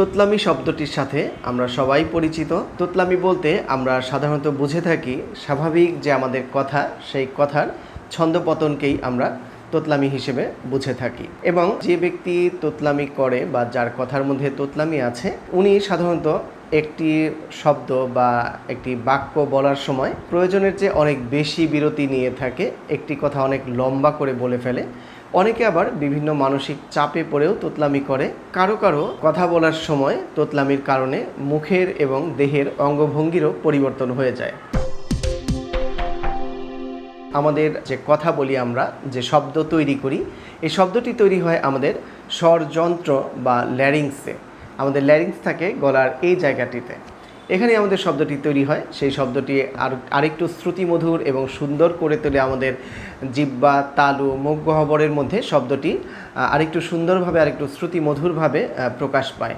তোতলামি শব্দটির সাথে আমরা সবাই পরিচিত। তোতলামি বলতে আমরা সাধারণত বুঝে থাকি স্বাভাবিক যে আমাদের কথা, সেই কথার ছন্দপতনকেই আমরা তোতলামি হিসেবে বুঝে থাকি। এবং যে ব্যক্তি তোতলামি করে বা যার কথার মধ্যে তোতলামি আছে, উনি সাধারণত একটি শব্দ বা একটি বাক্য বলার সময় প্রয়োজনের চেয়ে অনেক বেশি বিরতি নিয়ে থাকে, একটি কথা অনেক লম্বা করে বলে ফেলে। অনেকে আবার বিভিন্ন মানসিক চাপে পড়েও তোতলামি করে। কারও কারও কথা বলার সময় তোতলামির কারণে মুখের এবং দেহের অঙ্গভঙ্গিরও পরিবর্তন হয়ে যায়। আমাদের যে কথা বলি আমরা, যে শব্দ তৈরি করি, এই শব্দটি তৈরি হয় আমাদের স্বরযন্ত্র বা ল্যারিংসে আমাদের ল্যারিংস থাকে গলার এই জায়গাটিতে। এখানে আমাদের শব্দটি তৈরি হয়। সেই শব্দটি আর আরেকটু শ্রুতিমধুর এবং সুন্দর করে তোলে আমাদের জিব্বা, তালু, মুখ মধ্যে শব্দটি আরেকটু সুন্দরভাবে, আরেকটু শ্রুতিমধুরভাবে প্রকাশ পায়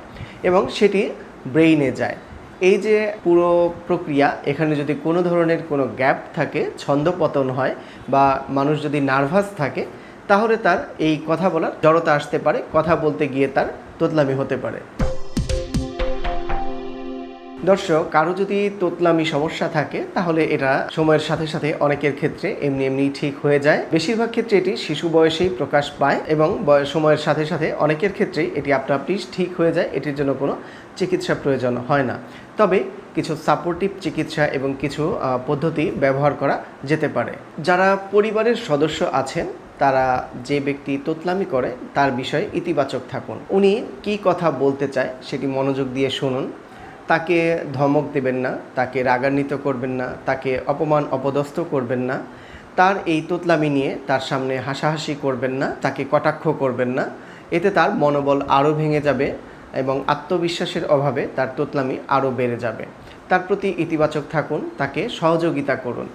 এবং সেটি ব্রেইনে যায়। এই যে পুরো প্রক্রিয়া, এখানে যদি কোনো ধরনের কোনো গ্যাপ থাকে ছন্দপতন হয় বা মানুষ যদি নার্ভাস থাকে, তাহলে তার এই কথা বলার জড়তা আসতে পারে। কথা বলতে গিয়ে তার তোতলামি হতে পারে। দর্শক, কারও যদি তোতলামি সমস্যা থাকে, তাহলে এটা সময়ের সাথে সাথে অনেকের ক্ষেত্রে এমনি এমনি ঠিক হয়ে যায়। বেশিরভাগ ক্ষেত্রে এটি শিশু বয়সেই প্রকাশ পায় এবং সময়ের সাথে সাথে অনেকের ক্ষেত্রেই এটি আপনা আপনি ঠিক হয়ে যায়। এটির জন্য কোনো চিকিৎসা প্রয়োজন হয় না। তবে কিছু সাপোর্টিভ চিকিৎসা এবং কিছু পদ্ধতি ব্যবহার করা যেতে পারে। যারা পরিবারের সদস্য আছেন, তারা যে ব্যক্তি তোতলামি করে, তার বিষয়ে ইতিবাচক থাকুন। উনি কি কথা বলতে চায়, সেটি মনোযোগ দিয়ে শুনুন। তাকে ধমক দেবেন না, তাকে রাগান্বিত করবেন না, তাকে অপমান অপদস্থ করবেন না। তার এই তোতলামি নিয়ে তার সামনে হাসাহাসি করবেন না, তাকে কটাক্ষ করবেন না। এতে তার মনোবল আরও ভেঙে যাবে এবং আত্মবিশ্বাসের অভাবে তার তোতলামি আরও বেড়ে যাবে। তার প্রতি ইতিবাচক থাকুন, তাকে সহযোগিতা করুন।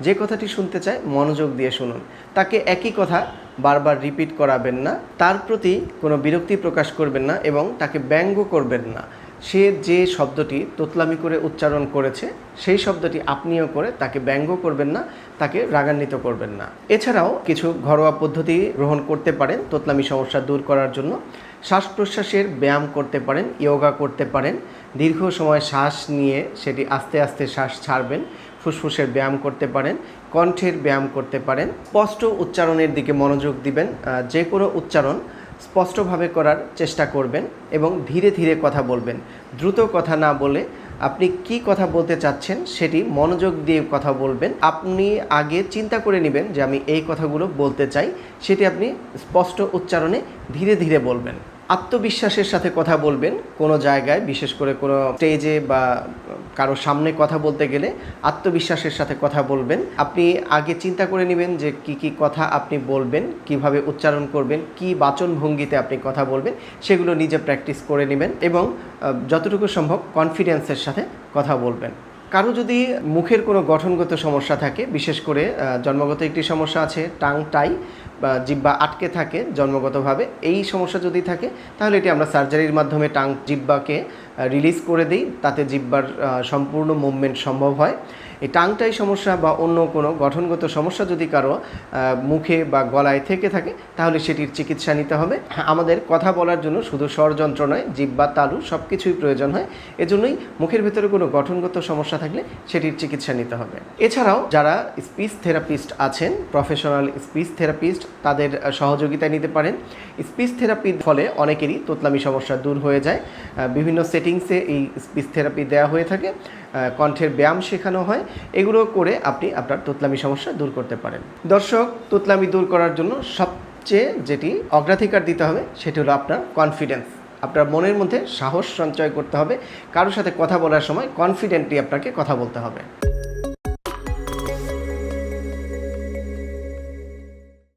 যে কথাটি শুনতে চায়, মনোযোগ দিয়ে শুনুন। তাকে একই কথা বারবার রিপিট করাবেন না। তার প্রতি কোনো বিরক্তি প্রকাশ করবেন না এবং তাকে ব্যঙ্গ করবেন না। সে যে শব্দটি তোতলামি করে উচ্চারণ করেছে, সেই শব্দটি আপনিও করে তাকে ব্যঙ্গ করবেন না, তাকে রাগান্বিত করবেন না। এছাড়াও কিছু ঘরোয়া পদ্ধতি গ্রহণ করতে পারেন তোতলামি সমস্যা দূর করার জন্য। শ্বাস প্রশ্বাসের ব্যায়াম করতে পারেন, ইয়োগা করতে পারেন। দীর্ঘ সময় শ্বাস নিয়ে সেটি আস্তে আস্তে শ্বাস ছাড়বেন, ফুসফুসের ব্যায়াম করতে পারেন, কণ্ঠের ব্যায়াম করতে পারেন। স্পষ্ট উচ্চারণের দিকে মনোযোগ দিবেন যে কোনো উচ্চারণ স্পষ্টভাবে করার চেষ্টা করবেন এবং ধীরে ধীরে কথা বলবেন। দ্রুত কথা না বলে আপনি কি কথা বলতে চাচ্ছেন সেটি মনোযোগ দিয়ে কথা বলবেন। আপনি আগে চিন্তা করে নেবেন যে আমি এই কথাগুলো বলতে চাই, সেটি আপনি স্পষ্ট উচ্চারণে ধীরে ধীরে বলবেন। আত্মবিশ্বাসের সাথে কথা বলবেন কোনো জায়গায়, বিশেষ করে কোনো স্টেজে বা কারও সামনে কথা বলতে গেলে আত্মবিশ্বাসের সাথে কথা বলবেন। আপনি আগে চিন্তা করে নেবেন যে কি কি কথা আপনি বলবেন, কীভাবে উচ্চারণ করবেন, কি বাচন ভঙ্গিতে আপনি কথা বলবেন, সেগুলো নিজে প্র্যাকটিস করে নেবেন এবং যতটুকু সম্ভব কনফিডেন্সের সাথে কথা বলবেন। কারও যদি মুখের কোনো গঠনগত সমস্যা থাকে, বিশেষ করে জন্মগত একটি সমস্যা আছে, টাং টাই বা জিব্বা আটকে থাকে জন্মগতভাবে, এই সমস্যা যদি থাকে, তাহলে এটি আমরা সার্জারির মাধ্যমে টাং জিব্বাকে রিলিজ করে দিই। তাতে জিব্বার সম্পূর্ণ মুভমেন্ট সম্ভব হয়। এই টাংটাই সমস্যা বা অন্য কোনো গঠনগত সমস্যা যদি কারও মুখে বা গলায় থেকে থাকে, তাহলে সেটির চিকিৎসা নিতে হবে। আমাদের কথা বলার জন্য শুধু স্বরযন্ত্র নয় জীব বা তালু সব কিছুই প্রয়োজন হয়। এজন্যই মুখের ভেতরে কোনো গঠনগত সমস্যা থাকলে সেটির চিকিৎসা নিতে হবে। এছাড়াও যারা স্পিচ থেরাপিস্ট আছেন, প্রফেশনাল স্পিচ থেরাপিস্ট, তাদের সহযোগিতা নিতে পারেন। স্পিচ থেরাপির ফলে অনেকেরই তোতলামি সমস্যা দূর হয়ে যায়। বিভিন্ন সেটিংসে এই স্পিচ থেরাপি দেওয়া হয়ে থাকে। কণ্ঠের ব্যায়াম শেখানো হয়, এগুলো করে আপনি আপনার তোতলামি সমস্যা দূর করতে পারেন। দর্শক, তোতলামি দূর করার জন্য সবচেয়ে যেটি অগ্রাধিকার দিতে হবে, সেটি হলো আপনার কনফিডেন্স আপনার মনের মধ্যে সাহস সঞ্চয় করতে হবে কারোর সাথে কথা বলার সময় কনফিডেন্টলি আপনাকে কথা বলতে হবে।